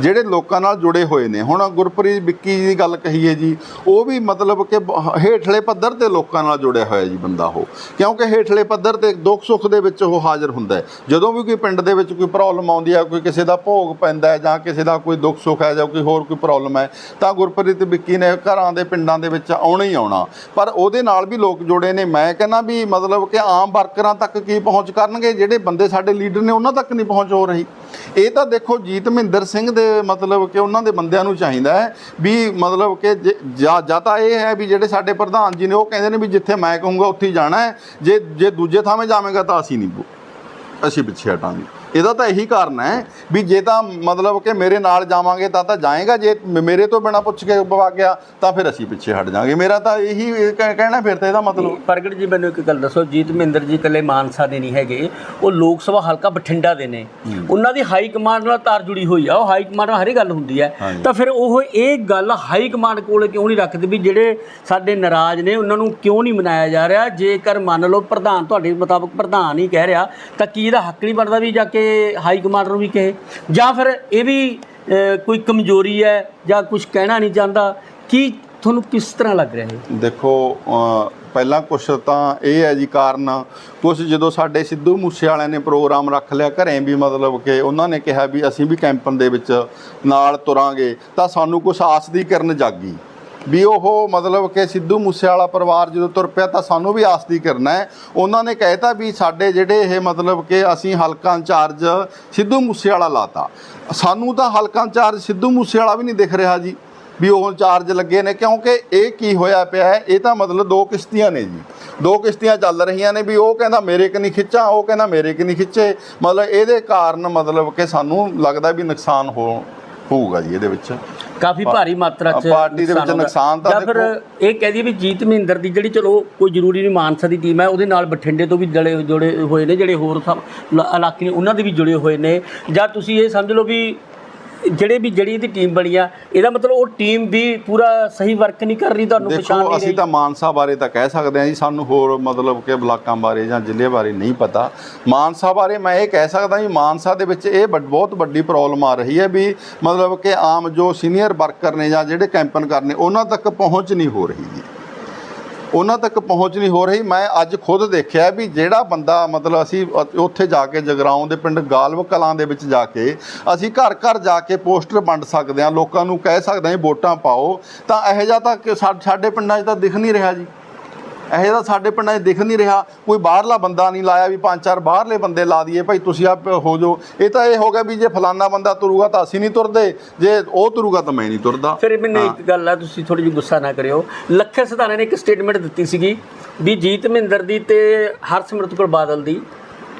ਜਿਹੜੇ ਲੋਕਾਂ ਨਾਲ ਜੁੜੇ ਹੋਏ ਨੇ। ਹੁਣ ਗੁਰਪ੍ਰੀਤ ਵਿੱਕੀ ਜੀ ਦੀ ਗੱਲ ਕਹੀਏ ਜੀ ਉਹ ਵੀ ਮਤਲਬ ਕਿ ਹੇਠਲੇ ਪੱਧਰ ਤੇ ਲੋਕਾਂ ਨਾਲ ਜੁੜਿਆ ਹੋਇਆ ਜੀ ਬੰਦਾ ਉਹ। ਕਿਉਂਕਿ ਹੇਠਲੇ ਪੱਧਰ ਤੇ ਦੁੱਖ ਸੁੱਖ ਦੇ ਵਿੱਚ ਉਹ ਹਾਜ਼ਰ ਹੁੰਦਾ ਜਦੋਂ ਵੀ ਕੋਈ ਪਿੰਡ ਦੇ ਵਿੱਚ ਕੋਈ ਪ੍ਰੋਬਲਮ ਆਉਂਦੀ ਹੈ ਕੋਈ ਕਿਸੇ ਦਾ ਭੋਗ ਪੈਂਦਾ ਹੈ ਜਾਂ ਕਿਸੇ ਦਾ ਕੋਈ ਦੁੱਖ ਸੁੱਖ ਹੈ ਜਾਂ ਕੋਈ ਹੋਰ ਕੋਈ ਪ੍ਰੋਬਲਮ ਹੈ ਤਾਂ ਗੁਰਪ੍ਰੀਤ ਵਿੱਕੀ ਨੇ ਘਰਾਂ ਦੇ ਪਿੰਡਾਂ ਦੇ ਵਿੱਚ ਆਉਣਾ ਹੀ ਆਉਣਾ। ਪਰ ਉਹਦੇ ਨਾਲ ਵੀ ਲੋਕ ਜੁੜੇ ਨੇ। ਮੈਂ ਕਹਿੰਦਾ ਵੀ ਮਤਲਬ ਕਿ ਆਮ ਵਰਕਰਾਂ ਤੱਕ ਕੀ ਪਹੁੰਚ ਕਰਨਗੇ? ਜਿਹੜੇ ਬੰਦੇ ਸਾਡੇ ਲੀਡਰ ਨੇ, ਉਹਨਾਂ ਤੱਕ ਨਹੀਂ ਪਹੁੰਚ ਹੋ ਰਹੀ। ਇਹ ਤਾਂ ਦੇਖੋ ਜੀਤ ਮਹਿੰਦਰ ਸਿੰਘ ਦੇ ਮਤਲਬ ਕਿ ਉਹਨਾਂ ਦੇ ਬੰਦਿਆਂ ਨੂੰ ਚਾਹੀਦਾ ਹੈ ਵੀ ਮਤਲਬ ਕਿ ਜੇ- ਜਾਂ ਤਾਂ ਇਹ ਹੈ ਵੀ ਜਿਹੜੇ ਸਾਡੇ ਪ੍ਰਧਾਨ ਜੀ ਨੇ, ਉਹ ਕਹਿੰਦੇ ਨੇ ਵੀ ਜਿੱਥੇ ਮੈਂ ਕਹੂੰਗਾ, ਉੱਥੇ ਹੀ ਜਾਣਾ ਹੈ। ਜੇ ਜੇ ਦੂਜੇ ਥਾਵੇਂ ਜਾਵੇਂਗਾ ਤਾਂ ਅਸੀਂ ਨਹੀਂ ਅਸੀਂ ਪਿੱਛੇ ਹਟਾਂਗੇ। ਇਹਦਾ ਤਾਂ ਇਹੀ ਕਾਰਨ ਹੈ ਵੀ ਜੇ ਤਾਂ ਮਤਲਬ ਕਿ ਮੇਰੇ ਨਾਲ ਜਾਵਾਂਗੇ ਤਾਂ ਤਾਂ ਜਾਏਗਾ ਜੇ ਮੇਰੇ ਤੋਂ ਬਿਨਾ ਪੁੱਛ ਕੇ ਵਗ ਗਿਆ ਤਾਂ ਫਿਰ ਅਸੀਂ ਪਿੱਛੇ ਹਟ ਜਾਾਂਗੇ। ਮੇਰਾ ਤਾਂ ਇਹੀ ਕਹਿ- ਕਹਿਣਾ ਫਿਰ ਤਾਂ ਇਹਦਾ ਮਤਲਬ।
ਪ੍ਰਗਟ ਜੀ ਮੈਨੂੰ ਇੱਕ ਗੱਲ ਦੱਸੋ ਜੀਤ ਮਹਿੰਦਰ ਜੀ ਇਕੱਲੇ ਮਾਨਸਾ ਦੇ ਨਹੀਂ ਹੈਗੇ ਉਹ ਲੋਕ ਸਭਾ ਹਲਕਾ ਬਠਿੰਡਾ ਦੇ ਨੇ। ਉਹਨਾਂ ਦੀ ਹਾਈ ਕਮਾਂਡ ਨਾਲ ਤਾਰ ਜੁੜੀ ਹੋਈ ਆ ਉਹ ਹਾਈ ਕਮਾਂਡ ਨਾਲ ਹਰ ਗੱਲ ਹੁੰਦੀ ਹੈ। ਤਾਂ ਫਿਰ ਉਹ ਇਹ ਗੱਲ ਹਾਈ ਕਮਾਂਡ ਕੋਲ ਕਿਉਂ ਨਹੀਂ ਰੱਖਦੇ ਵੀ ਜਿਹੜੇ ਸਾਡੇ ਨਾਰਾਜ਼ ਨੇ ਉਹਨਾਂ ਨੂੰ ਕਿਉਂ ਨਹੀਂ ਮਨਾਇਆ ਜਾ ਰਿਹਾ? ਜੇਕਰ ਮੰਨ ਲਓ ਪ੍ਰਧਾਨ ਤੁਹਾਡੇ ਮੁਤਾਬਕ ਪ੍ਰਧਾਨ ਹੀ ਕਹਿ ਰਿਹਾ ਤਾਂ ਕੀ ਇਹਦਾ ਹੱਕ ਨਹੀਂ ਬਣਦਾ ਵੀ ਜਾ ਕੇ ਹਾਈ ਕਮਾਂਡ ਨੂੰ ਵੀ ਕਹੇ ਜਾਂ ਫਿਰ ਇਹ ਵੀ ਕੋਈ ਕਮਜ਼ੋਰੀ ਹੈ ਜਾਂ ਕੁਝ ਕਹਿਣਾ ਨਹੀਂ ਚਾਹੁੰਦਾ, ਕੀ ਤੁਹਾਨੂੰ ਕਿਸ ਤਰ੍ਹਾਂ ਲੱਗ ਰਿਹਾ ਹੈ
ਦੇਖੋ ਪਹਿਲਾਂ ਕੁਛ ਤਾਂ ਇਹ ਹੈ ਜੀ ਕਾਰਨ, ਕੁਛ ਜਦੋਂ ਸਾਡੇ ਸਿੱਧੂ ਮੂਸੇ ਵਾਲਿਆਂ ਨੇ ਪ੍ਰੋਗਰਾਮ ਰੱਖ ਲਿਆ, ਘਰੇ ਵੀ ਮਤਲਬ ਕਿ ਉਹਨਾਂ ਨੇ ਕਿਹਾ ਵੀ ਅਸੀਂ ਵੀ ਕੈਂਪਨ ਦੇ ਵਿੱਚ ਨਾਲ ਤੁਰਾਂਗੇ, ਤਾਂ ਸਾਨੂੰ ਕੁਛ ਆਸ ਦੀ ਕਿਰਨ ਜਾਗੀ। ਵੀ ਉਹ ਮਤਲਬ ਕਿ ਸਿੱਧੂ ਮੂਸੇਵਾਲਾ ਪਰਿਵਾਰ ਜਦੋਂ ਤੁਰ ਪਿਆ ਤਾਂ ਸਾਨੂੰ ਵੀ ਆਸ ਦੀ ਕਿਰਨ ਹੈ। ਉਹਨਾਂ ਨੇ ਕਹਿਤਾ ਵੀ ਸਾਡੇ ਜਿਹੜੇ ਇਹ ਮਤਲਬ ਕਿ ਅਸੀਂ ਹਲਕਾ ਇੰਚਾਰਜ ਸਿੱਧੂ ਮੂਸੇਵਾਲਾ ਲਾਤਾ। ਸਾਨੂੰ ਤਾਂ ਹਲਕਾ ਇੰਚਾਰਜ ਸਿੱਧੂ ਮੂਸੇਵਾਲਾ ਵੀ ਨਹੀਂ ਦਿਖ ਰਿਹਾ ਜੀ, ਵੀ ਉਹ ਚਾਰਜ ਲੱਗੇ ਨੇ। ਕਿਉਂਕਿ ਇਹ ਕੀ ਹੋਇਆ ਪਿਆ ਹੈ, ਇਹ ਤਾਂ ਮਤਲਬ ਦੋ ਕਿਸ਼ਤੀਆਂ ਨੇ ਜੀ। ਦੋ ਕਿਸ਼ਤੀਆਂ ਚੱਲ ਰਹੀਆਂ ਨੇ ਵੀ ਉਹ ਕਹਿੰਦਾ ਮੇਰੇ ਕਿ ਨਹੀਂ ਖਿੱਚਾਂ, ਉਹ ਕਹਿੰਦਾ ਮੇਰੇ ਕਿ ਨਹੀਂ ਖਿੱਚੇ। ਮਤਲਬ ਇਹਦੇ ਕਾਰਨ ਮਤਲਬ ਕਿ ਸਾਨੂੰ ਲੱਗਦਾ ਵੀ ਨੁਕਸਾਨ ਹੋ ਹੋਊਗਾ ਜੀ ਇਹਦੇ ਵਿੱਚ
ਕਾਫੀ ਭਾਰੀ ਮਾਤਰਾ ਚ
ਪਾਰਟੀ ਦੇ ਵਿੱਚ। ਨੁਕਸਾਨ ਤਾਂ
ਜਾਂ ਫਿਰ
ਦੇਖੋ-
ਇਹ ਕਹਿ ਦਈਏ ਵੀ ਜੀਤ ਮਹਿੰਦਰ ਦੀ ਜਿਹੜੀ ਚਲੋ ਕੋਈ ਜ਼ਰੂਰੀ ਨਹੀਂ ਮਾਨਸਾ ਦੀ ਟੀਮ ਹੈ ਉਹਦੇ ਨਾਲ ਬਠਿੰਡੇ ਤੋਂ ਵੀ ਜੜੇ ਜੁੜੇ ਹੋਏ ਨੇ ਜਿਹੜੇ ਹੋਰ ਇਲਾਕੇ ਨੇ ਉਹਨਾਂ ਦੇ ਵੀ ਜੁੜੇ ਹੋਏ ਨੇ ਜਾਂ ਤੁਸੀਂ ਇਹ ਸਮਝ ਲਓ ਵੀ ਜਿਹੜੇ ਵੀ ਜਿਹੜੀ ਇਹਦੀ ਟੀਮ ਬਣੀ ਆ ਇਹਦਾ ਮਤਲਬ ਉਹ ਟੀਮ ਵੀ ਪੂਰਾ ਸਹੀ ਵਰਕ ਨਹੀਂ ਕਰ ਰਹੀ ਤੁਹਾਨੂੰ ਪਛਾਣ
ਦੇਖੋ
ਨਹੀਂ
ਅਸੀਂ
ਰਹੀ।
ਤਾਂ ਮਾਨਸਾ ਬਾਰੇ ਤਾਂ ਕਹਿ ਸਕਦੇ ਹਾਂ ਜੀ ਸਾਨੂੰ ਹੋਰ ਮਤਲਬ ਕਿ ਬਲਾਕਾਂ ਬਾਰੇ ਜਾਂ ਜ਼ਿਲ੍ਹੇ ਬਾਰੇ ਨਹੀਂ ਪਤਾ। ਮਾਨਸਾ ਬਾਰੇ ਮੈਂ ਇਹ ਕਹਿ ਸਕਦਾ ਜੀ ਮਾਨਸਾ ਦੇ ਵਿੱਚ ਇਹ ਬਹੁਤ ਵੱਡੀ ਪ੍ਰੋਬਲਮ ਆ ਰਹੀ ਹੈ ਵੀ ਮਤਲਬ ਕਿ ਆਮ ਜੋ ਸੀਨੀਅਰ ਵਰਕਰ ਨੇ ਜਾਂ ਜਿਹੜੇ ਕੈਂਪਨ ਕਰਨੇ ਉਹਨਾਂ ਤੱਕ ਪਹੁੰਚ ਨਹੀਂ ਹੋ ਰਹੀ ਜੀ। ਉਹਨਾਂ ਤੱਕ ਪਹੁੰਚ ਨਹੀਂ ਹੋ ਰਹੀ। ਮੈਂ ਅੱਜ ਖੁਦ ਦੇਖਿਆ ਵੀ ਜਿਹੜਾ ਬੰਦਾ ਮਤਲਬ ਅਸੀਂ ਉੱਥੇ ਜਾ ਕੇ ਜਗਰਾਉਂ ਦੇ ਪਿੰਡ ਗਾਲਵ ਕਲਾਂ ਦੇ ਵਿੱਚ ਜਾ ਕੇ ਅਸੀਂ ਘਰ ਘਰ ਜਾ ਕੇ ਪੋਸਟਰ ਵੰਡ ਸਕਦੇ ਹਾਂ। ਲੋਕਾਂ ਨੂੰ ਕਹਿ ਸਕਦੇ ਹਾਂ ਵੋਟਾਂ ਪਾਓ। ਤਾਂ ਇਹੋ ਜਿਹਾ ਤਾਂ ਸਾ- ਸਾਡੇ ਪਿੰਡਾਂ 'ਚ ਤਾਂ ਦਿਖ ਨਹੀਂ ਰਿਹਾ ਜੀ। ਇਹੋ ਤਾਂ ਸਾਡੇ ਪਿੰਡਾਂ 'ਚ ਦਿਖ ਨਹੀਂ ਰਿਹਾ। ਕੋਈ ਬਾਹਰਲਾ ਬੰਦਾ ਨਹੀਂ ਲਾਇਆ ਵੀ ਪੰਜ ਚਾਰ ਬਾਹਰਲੇ ਬੰਦੇ ਲਾ ਦਈਏ ਭਾਈ ਤੁਸੀਂ ਆਪ ਹੋ ਜਾਓ। ਇਹ ਤਾਂ ਇਹ ਹੋ ਗਿਆ ਵੀ ਜੇ ਫਲਾਨਾ ਬੰਦਾ ਤੁਰੂਗਾ ਤਾਂ ਅਸੀਂ ਨਹੀਂ ਤੁਰਦੇ। ਜੇ ਉਹ ਤੁਰੂਗਾ ਤਾਂ ਮੈਂ ਨਹੀਂ ਤੁਰਦਾ।
ਫਿਰ ਮੈਨੂੰ ਇੱਕ ਗੱਲ ਆ ਤੁਸੀਂ ਥੋੜੀ ਜਿਹੀ ਗੁੱਸਾ ਨਾ ਕਰਿਓ। ਲੱਖੇ ਸਿਧਾਣੇ ਨੇ ਇੱਕ ਸਟੇਟਮੈਂਟ ਦਿੱਤੀ ਸੀਗੀ ਵੀ ਜੀਤ ਮਹਿੰਦਰ ਦੀ ਤੇ ਹਰਸਿਮਰਤ ਕੌਰ ਬਾਦਲ ਦੀ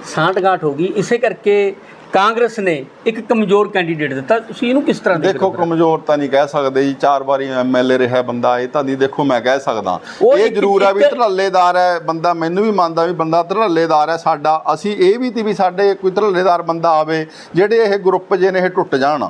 ਸਾਂਠ-ਗਾਂਠ ਹੋ ਗਈ। ਇਸੇ ਕਰਕੇ ਕਾਂਗਰਸ ਨੇ ਇੱਕ ਕਮਜ਼ੋਰ ਕੈਂਡੀਡੇਟ ਦਿੱਤਾ। ਤੁਸੀਂ ਇਹਨੂੰ ਕਿਸ ਤਰ੍ਹਾਂ
ਦੇਖੋ
ਹੋ?
ਕਮਜ਼ੋਰ ਤਾਂ ਨਹੀਂ ਕਹਿ ਸਕਦੇ ਜੀ। ਚਾਰ ਵਾਰੀ ਐਮਐਲਏ ਰਿਹਾ ਬੰਦਾ ਇਹ ਤਾਂ ਨਹੀਂ ਦੇਖੋ ਮੈਂ ਕਹਿ ਸਕਦਾ। ਇਹ ਜ਼ਰੂਰ ਆ ਵੀ ਧੜੱਲੇਦਾਰ ਹੈ ਬੰਦਾ ਮੈਨੂੰ ਵੀ ਮੰਨਦਾ ਵੀ ਬੰਦਾ ਧੜੱਲੇਦਾਰ ਹੈ ਸਾਡਾ। ਅਸੀਂ ਇਹ ਵੀ ਤੀ ਵੀ ਸਾਡੇ ਕੋਈ ਧੜੱਲੇਦਾਰ ਬੰਦਾ ਆਵੇ ਜਿਹੜੇ ਇਹ ਗਰੁੱਪ ਜੇ ਨੇ ਇਹ ਟੁੱਟ ਜਾਣ।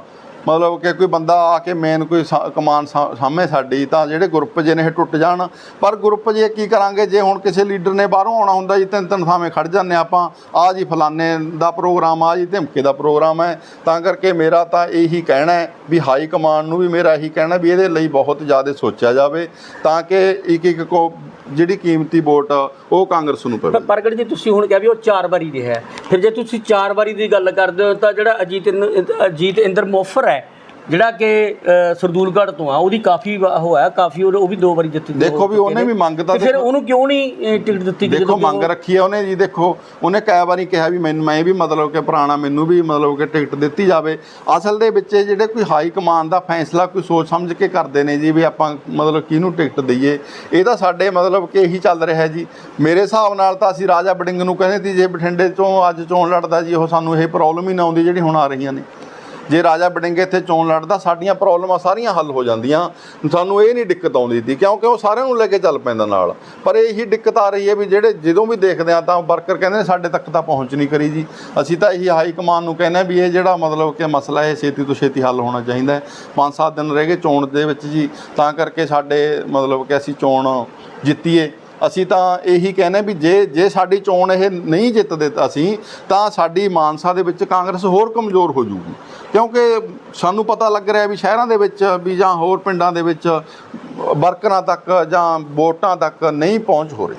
ਮਤਲਬ ਕਿ ਕੋਈ ਬੰਦਾ ਆ ਕੇ ਮੇਨ ਕੋਈ ਸਾ- ਕਮਾਨ ਸਾ- ਸਾਹਮਣੇ ਸਾਡੀ, ਤਾਂ ਜਿਹੜੇ ਗਰੁੱਪ ਜੇ ਨੇ ਇਹ ਟੁੱਟ ਜਾਣ। ਪਰ ਗਰੁੱਪ ਜੇ ਕੀ ਕਰਾਂਗੇ, ਜੇ ਹੁਣ ਕਿਸੇ ਲੀਡਰ ਨੇ ਬਾਹਰੋਂ ਆਉਣਾ ਹੁੰਦਾ ਜੀ, ਤਿੰਨ ਤਿੰਨ ਥਾਵੇਂ ਖੜ ਜਾਂਦੇ ਆਪਾਂ, ਆ ਜੀ ਫਲਾਣੇ ਦਾ ਪ੍ਰੋਗਰਾਮ ਆ ਜੀ ਧਮਕੇ ਦਾ ਪ੍ਰੋਗਰਾਮ ਹੈ। ਤਾਂ ਕਰਕੇ ਮੇਰਾ ਤਾਂ ਇਹੀ ਕਹਿਣਾ ਹੈ ਵੀ ਹਾਈ ਕਮਾਂਡ ਨੂੰ ਵੀ ਮੇਰਾ ਇਹੀ ਕਹਿਣਾ ਵੀ ਇਹਦੇ ਲਈ ਬਹੁਤ ਜ਼ਿਆਦਾ ਸੋਚਿਆ ਜਾਵੇ, ਤਾਂ ਕਿ ਇੱਕ ਇੱਕ ਕੋ, ਜਿਹੜੀ ਕੀਮਤੀ ਵੋਟ ਉਹ ਕਾਂਗਰਸ ਨੂੰ ਪਵੇ।
ਪ੍ਰਗਟ ਜੀ ਤੁਸੀਂ ਹੁਣ ਕਿਹਾ ਵੀ ਉਹ ਚਾਰ ਵਾਰੀ ਰਿਹਾ ਫਿਰ ਜੇ ਤੁਸੀਂ ਚਾਰ ਵਾਰੀ ਦੀ ਗੱਲ ਕਰਦੇ ਹੋ ਤਾਂ ਜਿਹੜਾ ਅਜੀਤ ਇਨ- ਅਜੀਤ ਇੰਦਰ ਮੋਫਰ ਹੈ ਜਿਹੜਾ ਕਿ ਸਰਦੂਲਗੜ੍ਹ ਤੋਂ ਆ ਉਹਦੀ ਕਾਫੀ ਵਾ- ਉਹ ਹੈ ਕਾਫੀ ਉਹ ਵੀ ਦੋ ਵਾਰੀ ਜਿੱਤ
ਦੇਖੋ ਵੀ ਉਹਨੇ ਵੀ ਮੰਗ ਤਾਂ
ਫਿਰ ਉਹਨੂੰ ਕਿਉਂ ਨਹੀਂ ਟਿਕਟ ਦਿੱਤੀ
ਦੇਖੋ ਮੰਗ ਰੱਖੀ ਹੈ ਉਹਨੇ ਜੀ ਦੇਖੋ ਉਹਨੇ ਕਈ ਵਾਰੀ ਕਿਹਾ ਵੀ ਮੈਨੂੰ ਮੈਂ ਵੀ ਮਤਲਬ ਕਿ ਪੁਰਾਣਾ ਮੈਨੂੰ ਵੀ ਮਤਲਬ ਕਿ ਟਿਕਟ ਦਿੱਤੀ ਜਾਵੇ। ਅਸਲ ਦੇ ਵਿੱਚ ਜਿਹੜੇ ਕੋਈ ਹਾਈ ਕਮਾਂਡ ਦਾ ਫੈਸਲਾ ਕੋਈ ਸੋਚ ਸਮਝ ਕੇ ਕਰਦੇ ਨੇ ਜੀ ਵੀ ਆਪਾਂ ਮਤਲਬ ਕਿਹਨੂੰ ਟਿਕਟ ਦਈਏ ਇਹ ਤਾਂ ਸਾਡੇ ਮਤਲਬ ਕਿ ਇਹੀ ਚੱਲ ਰਿਹਾ ਜੀ। ਮੇਰੇ ਹਿਸਾਬ ਨਾਲ ਤਾਂ ਅਸੀਂ ਰਾਜਾ ਬਡਿੰਗ ਨੂੰ ਕਹਿੰਦੇ ਸੀ ਜੇ ਬਠਿੰਡੇ ਤੋਂ ਅੱਜ ਚੋਣ ਲੜਦਾ ਜੀ ਉਹ ਸਾਨੂੰ ਇਹ ਪ੍ਰੋਬਲਮ ਹੀ ਨਾ ਆਉਂਦੀ ਜਿਹੜੀ ਹੁਣ ਆ ਰਹੀਆਂ ਨੇ। ਜੇ ਰਾਜਾ ਬਡਿੰਗੇ ਇੱਥੇ ਚੋਣ ਲੜਦਾ, ਸਾਡੀਆਂ ਪ੍ਰੋਬਲਮਾਂ ਸਾਰੀਆਂ ਹੱਲ ਹੋ ਜਾਂਦੀਆਂ। ਸਾਨੂੰ ਇਹ ਨਹੀਂ ਦਿੱਕਤ ਆਉਂਦੀ ਸੀ ਕਿਉਂਕਿ ਉਹ ਸਾਰਿਆਂ ਨੂੰ ਲੈ ਕੇ ਚੱਲ ਪੈਂਦਾ ਨਾਲ। ਪਰ ਇਹੀ ਦਿੱਕਤ ਆ ਰਹੀ ਹੈ ਵੀ ਜਿਹੜੇ ਜਦੋਂ ਵੀ ਦੇਖਦੇ ਆ ਤਾਂ ਵਰਕਰ ਕਹਿੰਦੇ ਸਾਡੇ ਤੱਕ ਤਾਂ ਪਹੁੰਚ ਨਹੀਂ ਕਰੀ ਜੀ। ਅਸੀਂ ਤਾਂ ਇਹੀ ਹਾਈ ਕਮਾਨ ਨੂੰ ਕਹਿੰਦੇ ਹਾਂ ਵੀ ਇਹ ਜਿਹੜਾ ਮਤਲਬ ਕਿ ਮਸਲਾ ਇਹ ਛੇਤੀ ਤੋਂ ਛੇਤੀ ਹੱਲ ਹੋਣਾ ਚਾਹੀਦਾ ਹੈ। ਪੰਜ ਸੱਤ ਦਿਨ ਰਹਿ ਗਏ ਚੋਣ ਦੇ ਵਿੱਚ ਜੀ, ਤਾਂ ਕਰਕੇ ਸਾਡੇ ਮਤਲਬ ਕਿ ਅਸੀਂ ਚੋਣ ਜਿੱਤੀਏ। ਅਸੀਂ ਤਾਂ ਇਹੀ ਕਹਿੰਦੇ ਵੀ ਜੇ ਜੇ ਸਾਡੀ ਚੋਣ ਇਹ ਨਹੀਂ ਜਿੱਤਦੇ ਅਸੀਂ, ਤਾਂ ਸਾਡੀ ਮਾਨਸਾ ਦੇ ਵਿੱਚ ਕਾਂਗਰਸ ਹੋਰ ਕਮਜ਼ੋਰ ਹੋ ਜੂਗੀ ਕਿਉਂਕਿ ਸਾਨੂੰ ਪਤਾ ਲੱਗ ਰਿਹਾ ਵੀ ਸ਼ਹਿਰਾਂ ਦੇ ਵਿੱਚ ਵੀ ਜਾਂ ਹੋਰ ਪਿੰਡਾਂ ਦੇ ਵਿੱਚ ਵਰਕਰਾਂ ਤੱਕ ਜਾਂ ਵੋਟਾਂ ਤੱਕ ਨਹੀਂ ਪਹੁੰਚ ਹੋ ਰਹੀ।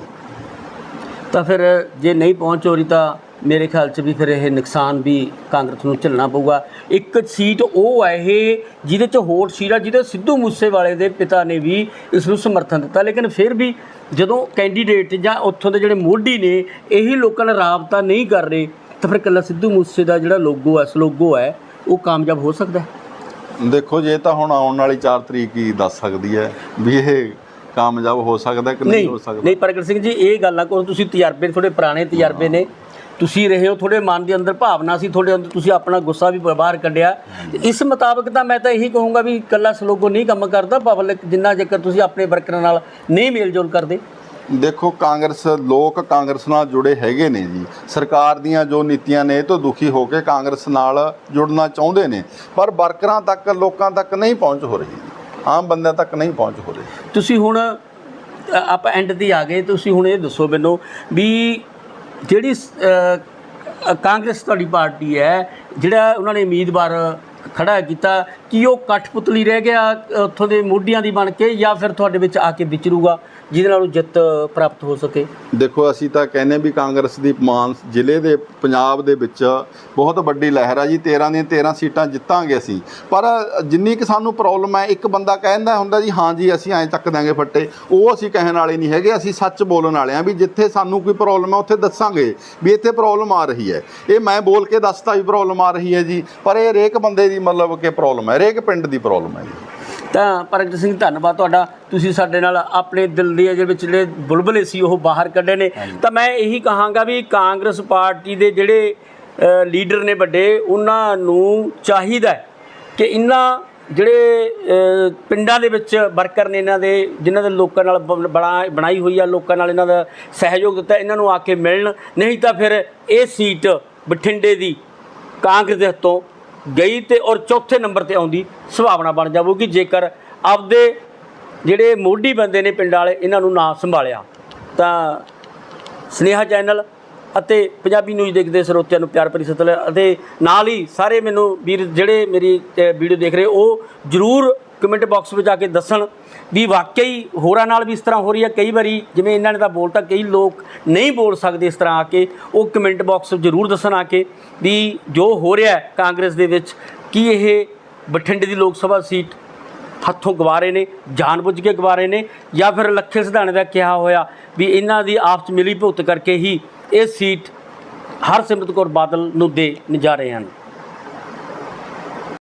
ਤਾਂ ਫਿਰ ਜੇ ਨਹੀਂ ਪਹੁੰਚ ਹੋ ਰਹੀ ਤਾਂ ਮੇਰੇ ਖਿਆਲ 'ਚ ਵੀ ਫਿਰ ਇਹ ਨੁਕਸਾਨ ਵੀ ਕਾਂਗਰਸ ਨੂੰ ਝੱਲਣਾ ਪਊਗਾ। ਇੱਕ ਸੀਟ ਉਹ ਹੈ ਇਹ ਜਿਹਦੇ 'ਚ ਹੋਰ ਸੀਟ ਆ ਜਿਹਦੇ ਸਿੱਧੂ ਮੂਸੇਵਾਲੇ ਦੇ ਪਿਤਾ ਨੇ ਵੀ ਇਸ ਨੂੰ ਸਮਰਥਨ ਦਿੱਤਾ। ਲੇਕਿਨ ਫਿਰ ਵੀ ਜਦੋਂ ਕੈਂਡੀਡੇਟ ਜਾਂ ਉੱਥੋਂ ਦੇ ਜਿਹੜੇ ਮੋਢੀ ਨੇ ਇਹੀ ਲੋਕਾਂ ਨਾਲ ਰਾਬਤਾ ਨਹੀਂ ਕਰ ਰਹੇ ਤਾਂ ਫਿਰ ਕੱਲਾ ਸਿੱਧੂ ਮੂਸੇ ਦਾ ਜਿਹੜਾ ਲੋਗੋ ਹੈ ਸਲੋਗੋ ਹੈ ਉਹ ਕਾਮਯਾਬ ਹੋ ਸਕਦਾ
ਦੇਖੋ ਜੇ ਤਾਂ ਹੁਣ ਆਉਣ ਵਾਲੀ 4 ਤਰੀਕ ਹੀ ਦੱਸ ਸਕਦੀ ਹੈ ਵੀ ਇਹ ਕਾਮਯਾਬ ਹੋ ਸਕਦਾ ਕਿ ਨਹੀਂ ਹੋ ਸਕਦਾ।
ਨਹੀਂ ਪ੍ਰਗਟ ਸਿੰਘ ਜੀ ਇਹ ਗੱਲਾਂ ਕੋਲ ਤੁਸੀਂ ਤਜਰਬੇ ਥੋੜੇ ਪੁਰਾਣੇ ਤਜਰਬੇ ਨੇ। ਤੁਸੀਂ ਰਹੇ ਹੋ ਤੁਹਾਡੇ ਮਨ ਦੇ ਅੰਦਰ ਭਾਵਨਾ ਸੀ ਤੁਹਾਡੇ ਅੰਦਰ ਤੁਸੀਂ ਆਪਣਾ ਗੁੱਸਾ ਵੀ ਬਾਹਰ ਕੱਢਿਆ। ਇਸ ਮੁਤਾਬਕ ਤਾਂ ਮੈਂ ਤਾਂ ਇਹੀ ਕਹੂੰਗਾ ਵੀ ਇਕੱਲਾ ਸਲੋਗੋ ਨਹੀਂ ਕੰਮ ਕਰਦਾ ਪਬਲਿਕ ਜਿੰਨਾ ਜੇਕਰ ਤੁਸੀਂ ਆਪਣੇ ਵਰਕਰਾਂ ਨਾਲ ਨਹੀਂ ਮੇਲ ਜੋਲ ਕਰਦੇ।
ਦੇਖੋ ਕਾਂਗਰਸ ਲੋਕ ਕਾਂਗਰਸ ਨਾਲ ਜੁੜੇ ਹੈਗੇ ਨੇ ਜੀ। ਸਰਕਾਰ ਦੀਆਂ ਜੋ ਨੀਤੀਆਂ ਨੇ ਇਹ ਤੋਂ ਦੁਖੀ ਹੋ ਕੇ ਕਾਂਗਰਸ ਨਾਲ ਜੁੜਨਾ ਚਾਹੁੰਦੇ ਨੇ। ਪਰ ਵਰਕਰਾਂ ਤੱਕ ਲੋਕਾਂ ਤੱਕ ਨਹੀਂ ਪਹੁੰਚ ਹੋ ਰਹੀ। ਆਮ ਬੰਦਿਆਂ ਤੱਕ ਨਹੀਂ ਪਹੁੰਚ ਹੋ ਰਹੀ।
ਤੁਸੀਂ ਹੁਣ ਆਪਾਂ ਐਂਡ ਤੇ ਆ ਗਏ। ਤੁਸੀਂ ਹੁਣ ਇਹ ਦੱਸੋ ਮੈਨੂੰ ਵੀ ਜਿਹੜੀ ਕਾਂਗਰਸ ਤੁਹਾਡੀ ਪਾਰਟੀ ਹੈ, ਜਿਹੜਾ ਉਹਨਾਂ ਨੇ ਉਮੀਦਵਾਰ ਖੜਾ ਕੀਤਾ, ਕਿ ਉਹ ਕਠਪੁਤਲੀ ਰਹਿ ਗਿਆ ਉੱਥੋਂ ਦੇ ਮੋਢੀਆਂ ਦੀ ਬਣ ਕੇ ਜਾਂ ਫਿਰ ਤੁਹਾਡੇ ਵਿੱਚ ਆ ਕੇ ਵਿਚਰੂਗਾ? ਜਿਹਦੇ ਨਾਲ ਉਹ ਜਿੱਤ ਪ੍ਰਾਪਤ ਹੋ ਸਕੇ।
ਦੇਖੋ, ਅਸੀਂ ਤਾਂ ਕਹਿੰਦੇ ਵੀ ਕਾਂਗਰਸ ਦੀ ਮਾਨ ਜ਼ਿਲ੍ਹੇ ਦੇ, ਪੰਜਾਬ ਦੇ ਵਿੱਚ ਬਹੁਤ ਵੱਡੀ ਲਹਿਰ ਆ ਜੀ। 13 ਦੀਆਂ 13 ਸੀਟਾਂ ਜਿੱਤਾਂਗੇ ਅਸੀਂ। ਪਰ ਜਿੰਨੀ ਕਿ ਸਾਨੂੰ ਪ੍ਰੋਬਲਮ ਹੈ, ਇੱਕ ਬੰਦਾ ਕਹਿੰਦਾ ਹੁੰਦਾ ਜੀ, ਹਾਂ ਜੀ, ਅਸੀਂ ਐਂ ਚੱਕ ਦਾਂਗੇ ਫੱਟੇ। ਉਹ ਅਸੀਂ ਕਹਿਣ ਵਾਲੇ ਨਹੀਂ ਹੈਗੇ। ਅਸੀਂ ਸੱਚ ਬੋਲਣ ਵਾਲੇ ਆ ਵੀ ਜਿੱਥੇ ਸਾਨੂੰ ਕੋਈ ਪ੍ਰੋਬਲਮ ਹੈ, ਉੱਥੇ ਦੱਸਾਂਗੇ ਵੀ ਇੱਥੇ ਪ੍ਰੋਬਲਮ ਆ ਰਹੀ ਹੈ। ਇਹ ਮੈਂ ਬੋਲ ਕੇ ਦੱਸਤਾ ਵੀ ਪ੍ਰੋਬਲਮ ਆ ਰਹੀ ਹੈ ਜੀ, ਪਰ ਇਹ ਹਰੇਕ ਬੰਦੇ ਦੀ ਮਤਲਬ ਕਿ ਪ੍ਰੋਬਲਮ ਹੈ, ਹਰੇਕ ਪਿੰਡ ਦੀ ਪ੍ਰੋਬਲਮ ਹੈ ਜੀ।
ਤਾਂ ਪ੍ਰਗਟ ਸਿੰਘ ਧੰਨਵਾਦ ਤੁਹਾਡਾ। ਤੁਸੀਂ ਸਾਡੇ ਨਾਲ ਆਪਣੇ ਦਿਲ ਦੇ ਜਿਹੜੇ ਵਿੱਚ ਜਿਹੜੇ ਬੁਲਬੁਲੇ ਸੀ ਉਹ ਬਾਹਰ ਕੱਢੇ ਨੇ। ਤਾਂ ਮੈਂ ਇਹੀ ਕਹਾਂਗਾ ਵੀ ਕਾਂਗਰਸ ਪਾਰਟੀ ਦੇ ਜਿਹੜੇ ਲੀਡਰ ਨੇ ਵੱਡੇ ਉਹਨਾਂ ਨੂੰ ਚਾਹੀਦਾ ਕਿ ਇਹਨਾਂ ਜਿਹੜੇ ਪਿੰਡਾਂ ਦੇ ਵਿੱਚ ਵਰਕਰ ਨੇ ਇਹਨਾਂ ਦੇ ਜਿਨ੍ਹਾਂ ਦੇ ਲੋਕਾਂ ਨਾਲ ਬਣਾ ਬਣਾਈ ਹੋਈ ਆ ਲੋਕਾਂ ਨਾਲ ਇਹਨਾਂ ਦਾ ਸਹਿਯੋਗ ਦਿੱਤਾ ਇਹਨਾਂ ਨੂੰ ਆ ਕੇ ਮਿਲਣ। ਨਹੀਂ ਤਾਂ ਫਿਰ ਇਹ ਸੀਟ ਬਠਿੰਡੇ ਦੀ ਕਾਂਗਰਸ ਦੇ ਹੱਥੋਂ ਗਈ ਤੇ ਔਰ ਚੌਥੇ ਨੰਬਰ ਤੇ ਆਉਂਦੀ ਸੰਭਾਵਨਾ ਬਣ ਜਾਵੇਗੀ ਜੇਕਰ ਆਪਦੇ ਜਿਹੜੇ ਮੋਢੀ ਬੰਦੇ ਨੇ ਪਿੰਡ ਵਾਲੇ, ਇਹਨਾਂ ਨੂੰ ਨਾ ਸੰਭਾਲਿਆ। ਤਾਂ ਸਨੇਹਾ ਚੈਨਲ ਅਤੇ ਪੰਜਾਬੀ ਨਿਊਜ਼ ਦੇਖਦੇ ਸਰੋਤਿਆਂ ਨੂੰ ਪਿਆਰ ਭਰੀ ਸਤਿ ਅਤੇ ਨਾਲ ਹੀ ਸਾਰੇ ਮੈਨੂੰ ਵੀਰ ਜਿਹੜੇ ਮੇਰੀ ਵੀਡੀਓ ਦੇਖ ਰਹੇ, ਉਹ ਜਰੂਰ ਕਮੈਂਟ ਬਾਕਸ ਵਿੱਚ ਆ ਕੇ ਦੱਸਣ ਵੀ ਵਾਕਈ ਹੋਰਾਂ ਨਾਲ ਵੀ ਇਸ ਤਰ੍ਹਾਂ ਹੋ ਰਹੀ ਹੈ। ਕਈ ਵਾਰੀ ਜਿਵੇਂ ਇਹਨਾਂ ਨੇ ਤਾਂ ਬੋਲਤਾ ਕਈ ਲੋਕ ਨਹੀਂ ਬੋਲ ਸਕਦੇ ਇਸ ਤਰ੍ਹਾਂ ਆ ਕੇ। ਉਹ ਕਮੈਂਟ ਬਾਕਸ ਜਰੂਰ ਦੱਸਣ ਆ ਕੇ ਵੀ ਜੋ ਹੋ ਰਿਹਾ ਹੈ ਕਾਂਗਰਸ ਦੇ ਵਿੱਚ, ਕੀ ਇਹ ਬਠਿੰਡੇ ਦੀ ਲੋਕ ਸਭਾ ਸੀਟ ਹੱਥੋਂ ਗਵਾ ਰਹੇ ਨੇ ਜਾਣਬੁੱਝ ਕੇ ਗਵਾ ਰਹੇ ਨੇ ਜਾਂ ਫਿਰ ਲੱਖੇ ਸਿਧਾਣੇ ਦਾ ਕਿਹਾ ਹੋਇਆ ਵੀ ਇਹਨਾਂ ਦੀ ਆਪਸ 'ਚ ਮਿਲੀ ਭੁਗਤ ਕਰਕੇ ਹੀ ਇਹ ਸੀਟ ਹਰਸਿਮਰਤ ਕੌਰ ਬਾਦਲ ਨੂੰ ਦੇ ਜਾ ਹਨ।